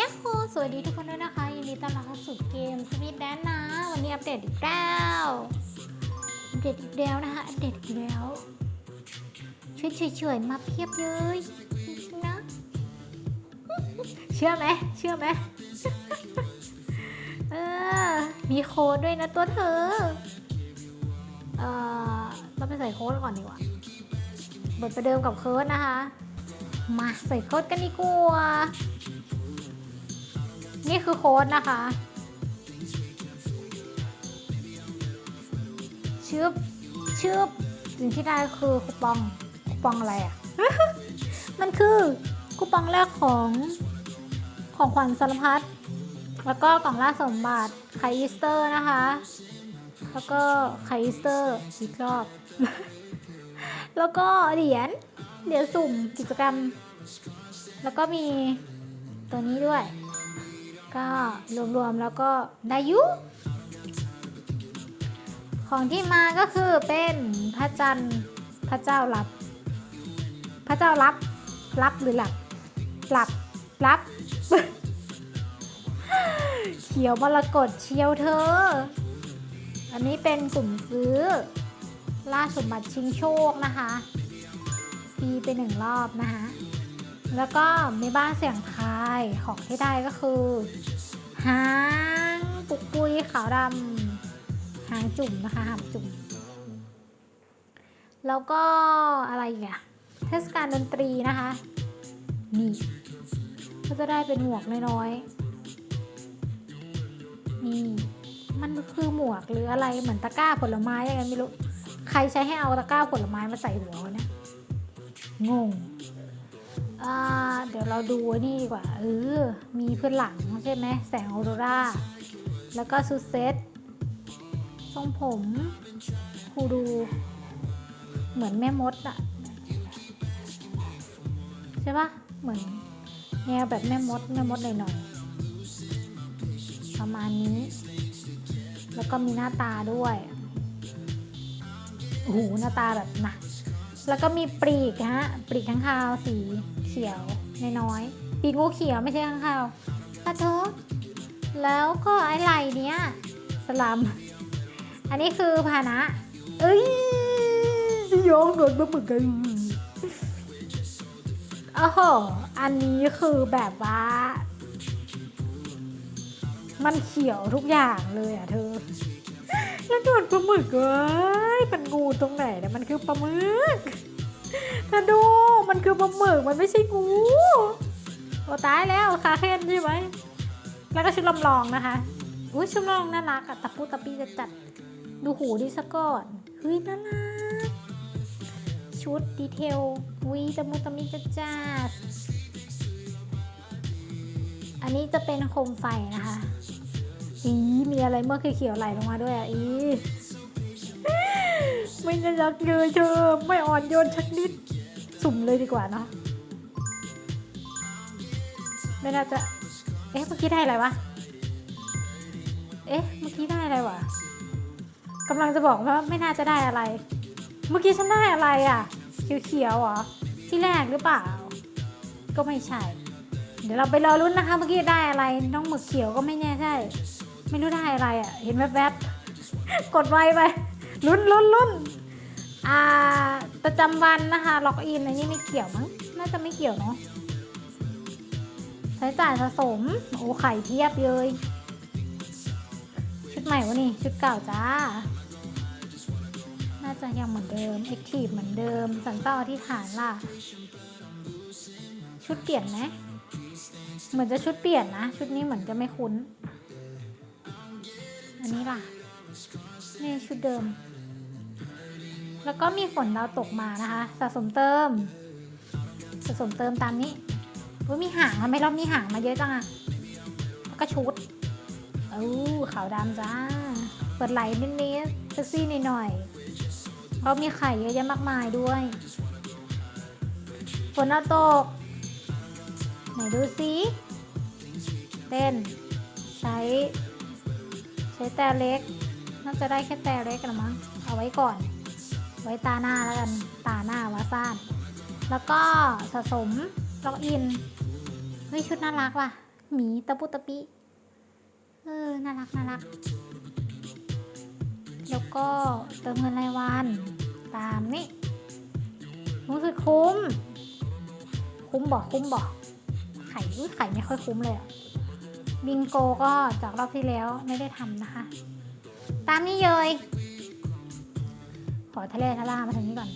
ยักโฮสวัสดีทุกคนด้วยนะคะ ยินดีต้อนรับเข้าสู่เกมสวิตแดนนะ วันนี้อัปเดตอีกแล้วอัปเดตอีกแล้วนะคะ อัปเดตอีกแล้วช่วยเฉยๆมาเพียบเลยนะ เชื่อไหมเชื่อไหมเออ มีโค้ดด้วยนะตัวเธอ เออเราไปใส่โค้ดก่อนดีกว่าบทประเดิมกับโค้ดนะคะ มาใส่โค้ดกันดีกว่า นี่คือโค้ดนะคะ ชืบชืบสิ่งที่ได้คือคูปองคูปองอะไรอะ่ะ มันคือคูปองแรกของของขวัญสารพัดแล้วก็กล่องล่าสมบัติไคอีสเตอร์นะคะ แล้วก็ไคอีสเตอร์อีกรอบ แล้วก็เหรียญเหรียญสุ่มกิจกรรม แล้วก็มีตัวนี้ด้วย ก็รวมๆแล้วก็ได้ยุ ของที่มาก็คือเป็นพระจันทร์พระเจ้ารับ พระเจ้ารับรับหรือหลับหลับรับเขียวมรกตเชียวเธอ อันนี้เป็นกลุ่มซื้อ ล่าสมบัติชิงโชคนะคะ ปีไปหนึ่งรอบนะคะ แล้วก็มีบ้านเสียงไทายของที่ได้ก็คือ หางปุกปุยขาวดำหางจุ่มนะคะหางจุ่ม แล้วก็อะไรอีกอะเทศกาลดนตรีนะคะ นี่ ก็จะได้เป็นหมวกน้อยๆ นี่ มันคือหมวกหรืออะไรเหมือนตะกร้าผลไม้ยังไงไม่รู้ ใครใช้ให้เอาตะกร้าผลไม้มาใส่หัววะเนี่ยงง อ่าเดี๋ยวเราดูนี่ดีกว่า เออ มีเพื้นหลังใช่ไหมแสงออโรรา แล้วก็ชุดเซ็ตทรงผมคูดู เหมือนแม่มดอะใช่ปะเหมือนแนวแบบแม่มด แม่มดหน่อยๆประมาณนี้ แล้วก็มีหน้าตาด้วยโอ้โหหน้าตาแบบหนัก แล้วก็มีปลีกฮะปลีกข้างคาวสีเขียวน้อยๆปีกงูเขียวไม่ใช่ข้างคาวปะโทแล้วก็ไอ้ไหลเนี้ยสลัม อันนี้คือพาหนะเอ้ยสยองโดนมาเหมือนกันโอ้โหอันนี้คือแบบว่า มันเขียวทุกอย่างเลยอะเธอ แล้วโดนปลาหมึกเอ้ยมันงูตรงไหนเนี่ยมันคือปลาหมึกเธอดูมันคือปลาหมึกมันไม่ใช่งูโอ้ตายแล้วคาเคนใช่ไหมแล้วก็ชุดลำลองนะคะอุ้ยชุดลำลองน่ารักอะตะปูตะปีจะจัดดูหูดิสก่อนเฮ้ยน่ารักชุดดีเทลวิตะมุตะมิจะจัดอันนี้จะเป็นโคมไฟนะคะ อีมีอะไรเมื่อเขียวๆไหลลงมาด้วยอะอีไม่น่ารักเลยเธอไม่อ่อนโยนชักนิด สุ่มเลยดีกว่าเนาะไม่น่าจะเอ๊ะเมื่อกี้ได้อะไรวะเอ๊ะเมื่อกี้ได้อะไรวะกำลังจะบอกว่าไม่น่าจะได้อะไร เมื่อกี้ฉันได้อะไรอะเขียวๆเหรอที่แรกหรือเปล่า ก็ไม่ใช่ เดี๋ยวเราไปรอรุ้นนะคะ เมื่อกี้ได้อะไรน้องหมึกเขียวก็ไม่แน่ใช่ ไม่รู้ได้อะไรอะ เห็นแวบๆ กดไวไปลุ้นลุ้นลุ้นอ่าประจำวันนะคะ ล็อกอินอันนี้ไม่เกี่ยวมั้ง น่าจะไม่เกี่ยวเนาะใช้จ่ายสะสม โอ้ไข่เทียบเลย ชุดใหม่วะนี่ ชุดเก่าจ้า น่าจะยังเหมือนเดิมแอคทีฟเหมือนเดิม สันเป้าอธิษฐานล่ะ ชุดเปลี่ยนไหมเหมือนจะชุดเปลี่ยนนะ ชุดนี้เหมือนจะไม่คุ้น อันนี้ล่ะนี่ชุดเดิม แล้วก็มีฝนดาวตกมานะคะ สะสมเติม สะสมเติมตามนี้อุ้มีหางทำไมรอบนี้หางมาเยอะจังอะแล้วก็ชุดเอ้ขาวดำจ้า เปิดไหลนิดๆเซ็กซี่หน่อยๆเราะมีไข่เยอะแยะมากมายด้วยฝนดาวตก ไหนดูซิเต้นใช้ ใช้แต่เล็ก น่าจะได้แค่แต่เล็กละมั้ง เอาไว้ก่อน ไว้ตาหน้าแล้วกัน ตาหน้าวาซ่านแล้วก็สะสมล็อกอิน เฮ้ยชุดน่ารักว่ะ หมีตะปุตะปิ เออ น่ารักน่ารัก แล้วก็เติมเงินรายวัน ตามนี่รู้สึกคุ้ม คุ้มบอกคุ้มบอกไข่ไข่ไม่ค่อยคุ้มเลยอะ บิงโกก็จากรอบที่แล้วไม่ได้ทำนะคะ ตามนี้เลย ขอทะเลทะล่ามาทางนี้ก่อน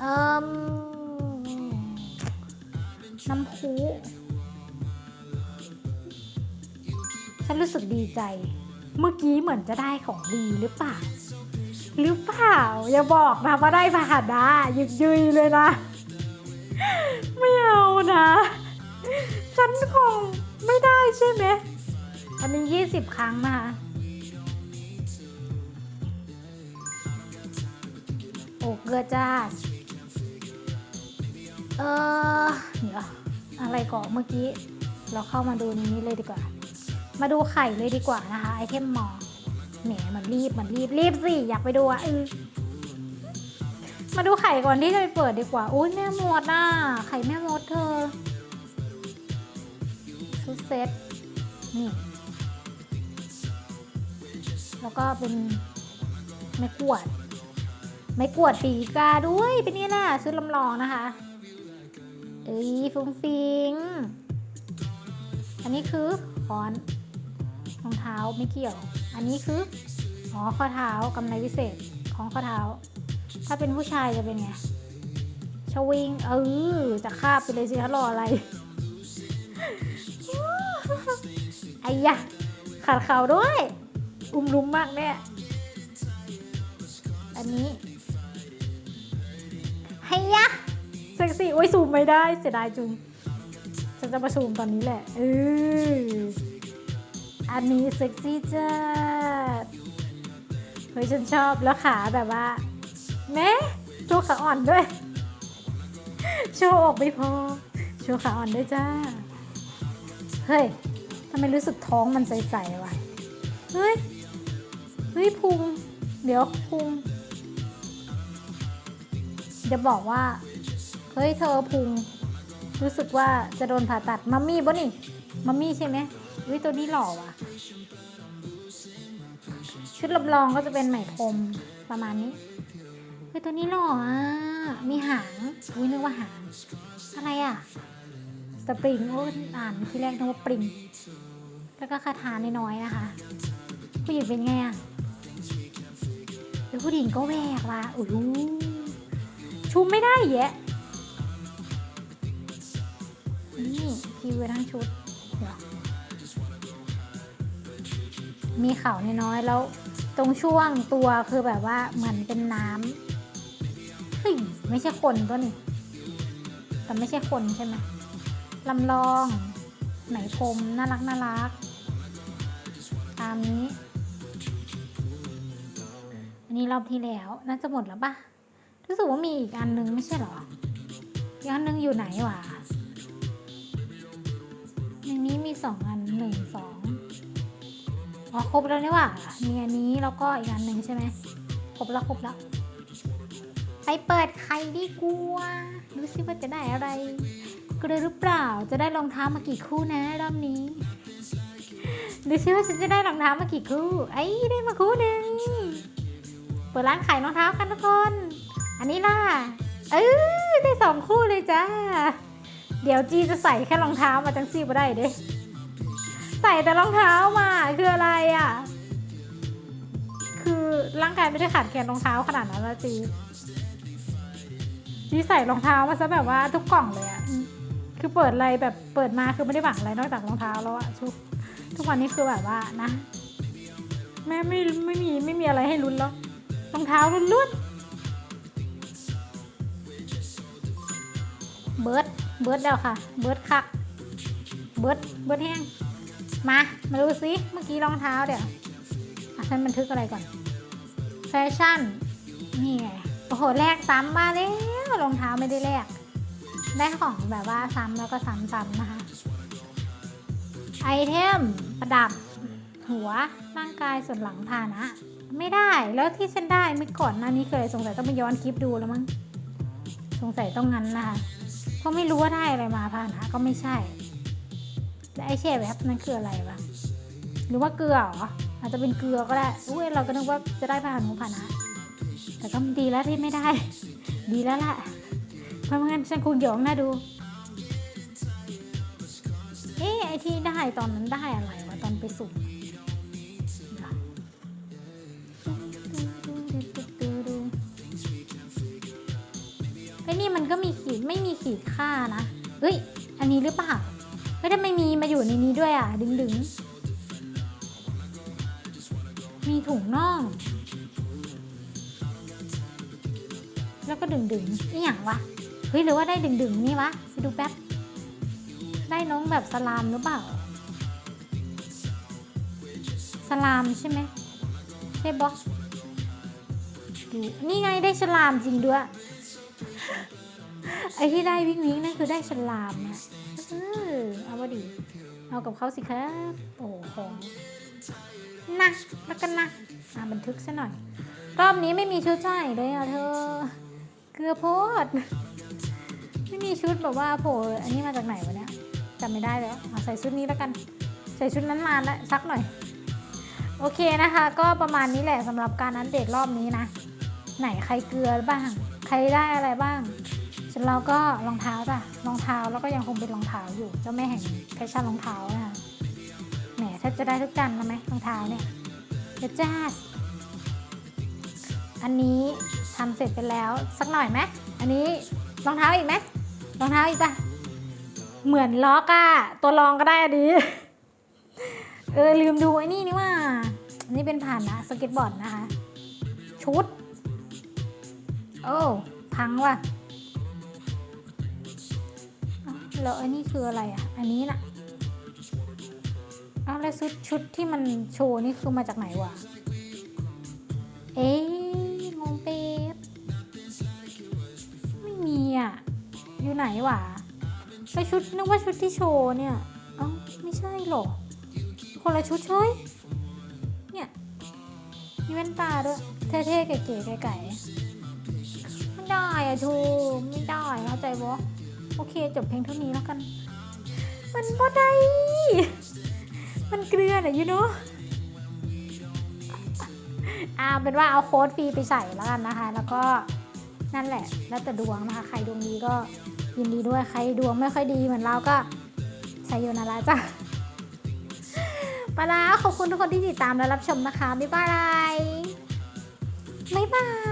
เอ่มน้ำพุฉันรู้สึกดีใจ เมื่อกี้เหมือนจะได้ของดีหรือเปล่า หรือเปล่า อย่าบอกนะว่าได้ผ่านนะยึกยืยเลยนะ ไม่เอานะ ฉันคงไม่ได้ใช่ไหม อันนี้ยี่สิบครั้งนะคะ โอ้เกลือจ้า เออเดี๋ยวอะไรก่อนเมื่อกี้ เราเข้ามาดูนี้เลยดีกว่า มาดูไข่เลยดีกว่านะคะ ไอเทมมอแหมมันรีบมันรีบรีบสิอยากไปดูอะเออมาดูไข่ก่อนที่จะไปเปิดดีกว่า อุ้ยแม่มดอะ ไข่แม่มดเธอ ซตนี่ แล้วก็เป็นไม้กวาดไม่กวดปีกาด้วย เป็นนี่แหละชุดลำลองนะคะ เอ้ยฟุ้งฟิง อันนี้คือคอนรองเท้าไม่เกี่ยว อันนี้คืออ๋อข้อเท้ากำไรวิเศษของข้อเท้า ถ้าเป็นผู้ชายจะเป็นไงชวิงเออจะคาบไปเลยสิคะรออะไร ไอ้ยะขาดเขาด้วย อุ้มลุมมากแน่อันนี้ไฮยะเซ็กซี่โอ้ยซูมไม่ได้เสียดายจุงฉันจะมาซูมตอนนี้แหละเอออันนี้เซ็กซี่จัดเฮ้ยฉันชอบแล้วขาแบบว่าแม่โชว์ขาอ่อนด้วย โชว์ออกไม่พอ โชว์ขาอ่อนด้วยจ้า เฮ้ย ทำไมรู้สึกท้องมันใสๆวะ เฮ้ย เฮ้ยพุง เดี๋ยวพุง จะบอกว่า เฮ้ยเธอพุง รู้สึกว่าจะโดนผ่าตัด มัมมี่บ่นี่ มัมมี่ใช่ไหมวิตัวนี้หล่อว่ะ ชุดรับรองก็จะเป็นไหมพรมประมาณนี้เฮ้ยตัวนี้หล่ออะ มีหาง อุ้ยนึกว่าหาง อะไรอะ สปริงโอ้อ่านที่แรกนึกว่าปริง แล้วก็คาถาน้อยๆนะคะ ผู้หญิงเป็นไงอะเดี๋ยวผู้หญิงก็แหวกว่ะโอ้โหชุมไม่ได้แยะนี่พีเวทั้งชุดมีเขาน้อยๆแล้วตรงช่วงตัวคือแบบว่าเหมือนเป็นน้ำเฮ้ยไม่ใช่คนตัวนี่แต่ไม่ใช่คนใช่ไหม ลำลอง ไหมพรมน่ารักน่ารัก ตามนี้ อันนี้รอบที่แล้ว น่าจะหมดแล้วปะรู้สึกว่ามีอีกอันนึงไม่ใช่หรออีกอันนึงอยู่ไหนวะในนี้มีสองอันหนึ่งสองอ๋อครบแล้วนี่ว่ามีอันนี้แล้วก็อีกอันหนึ่งใช่ไหมครบแล้วครบแล้วไปเปิดใครดีกว่าดูสิว่าจะได้อะไร กระหรือเปล่า จะได้รองเท้ามากี่คู่นะรอบนี้ ดูสิว่าฉันจะได้รองเท้ามากี่คู่ ไอ้ได้มาคู่หนึ่งเปิดร้านขายรองเท้ากันทุกคน อันนี้ล่ะ เออได้สองคู่เลยจ้า เดี๋ยวจีจะใส่แค่รองเท้ามาจังซี่มาได้เด้ใส่แต่รองเท้ามาคืออะไรอะ คือร่างกายไม่ได้ขาดแคลนรองเท้าขนาดนั้นละจีจีใส่รองเท้ามาซะแบบว่าทุกกล่องเลยอะ คือเปิดอะไรแบบเปิดมาคือไม่ได้หวังอะไรนอกจากรองเท้าแล้วอะชุกทุกวันนี้คือแบบว่านะแม่ไม่ไม่มีไม่มีอะไรให้ลุ้นแล้วรองเท้าลุ้นเบิร์ดเบิร์ดแล้วค่ะ เบิร์ดคัก เบิร์ดเบิร์ดแห้ง มา มาดูซิ เมื่อกี้รองเท้าเดี๋ยวอะฉันบันทึกอะไรก่อน แฟชั่น นี่ไง โอ้โห แลกซ้ำมาแล้ว รองเท้าไม่ได้แลก ได้ของแบบว่าซ้ำแล้วก็ซ้ำๆนะคะ ไอเทมประดับหัวร่างกายส่วนหลังพานะ ไม่ได้แล้วที่ฉันได้เมื่อก่อนหน้านี้เคยสงสัยต้องไปย้อนคลิปดูแล้วมั้งสงสัยต้องงั้นนะคะเพราะไม่รู้ว่าได้อะไรมาพานะก็ไม่ใช่และไอแช่แวบนั่นคืออะไรวะหรือว่าเกลือเหรออาจจะเป็นเกลือก็ได้อุ้ยเราก็นึกว่าจะได้ผ่านของผ่านะแต่ก็ดีแล้วที่ไม่ได้ ดีแล้วล่ะ ราะไม่งั้นฉันคงหยองน่าดู เอ๊ะไอที่ได้ตอนนั้นได้อะไรวะตอนไปสุ่มไอ้นี่มันก็มีขีดไม่มีขีดค่านะเฮ้ย อันนี้หรือเปล่าเฮ้ยทำไมมีมาอยู่ในนี้ด้วยอะ ดึงดึงมีถุงน่อง แล้วก็ดึงดึงนี่อย่างวะ เฮ้ยหรือว่าได้ดึงดึงๆนี่วะไปดูแป๊บ ได้น้องแบบสลามหรือเปล่า สลามใช่ไหมใช่บอสดูนี่ไงได้ฉลามจริงด้วย ไอที่ได้วิ่งวิ่งนั่นคือได้ฉลามนะเออเอาวะดีเอากับเขาสิครับ โอ้โหของนะแล้วกันนะอ่าบันทึกซะหน่อย รอบนี้ไม่มีชุดใส่เลยอะเธอ เกลือโพด ไม่มีชุดแบบว่าโผล่อันนี้มาจากไหนวะเนี่ยจำไม่ได้แล้วเอาใส่ชุดนี้แล้วกัน ใส่ชุดนั้นมาแล้วซักหน่อย โอเคนะคะ ก็ประมาณนี้แหละสำหรับการอัปเดตรอบนี้นะ ไหนใครเกลือบ้าง ใครได้อะไรบ้างส่วนเราก็รองเท้าจ้ะรองเท้าแล้วก็ยังคงเป็นรองเท้าอยู่เจ้าแม่แห่งแฟชั่นรองเท้านะคะแหมถ้าจะได้ทุกจันทร์แล้วไหมรองเท้าเนี่ยเดจ้าอันนี้ทำเสร็จไปแล้วสักหน่อยไหมอันนี้รองเท้าอีกไหม รองเท้าอีกปะเหมือนล็อกอะตัวรองก็ได้อะดี เออลืมดูไอ้นี่นี่ว่าอันนี้เป็นผ่านนะสเก็ตบอร์ดนะคะ ชุด โอ้พังว่ะเอ้าแล้วอันนี้คืออะไรอะ อันนี้น่ะเอาแล้วชุดชุดที่มันโชว์นี่คือมาจากไหนวะ เอ๊ะ อยู่ไหนวะไปชุดนึกว่าชุดที่โชว์เนี่ยเอ้าไม่ใช่หรอคนละชุดเฉยเนี่ยมีแว่นตาด้วยเท่ๆเก๋ๆไก่ๆไม่ได้อะทูไม่ได้เข้าใจบ่โอเคจบเพลงเท่านี้แล้วกัน มันบ่ได้ มันเกลือน่ะยูโนอ่าเป็นว่าเอาโค้ดฟรีไปใส่แล้วกันนะคะ แล้วก็นั่นแหละ แล้วแต่ดวงนะคะ ใครดวงดีก็ ยินดีด้วยใครดวงไม่ค่อยดีเหมือนเราก็ใช้โยนาราจ้ะไปแล้วขอบคุณทุกคนที่ติดตามและรับชมนะคะ บ๊ายบาย บ๊ายบาย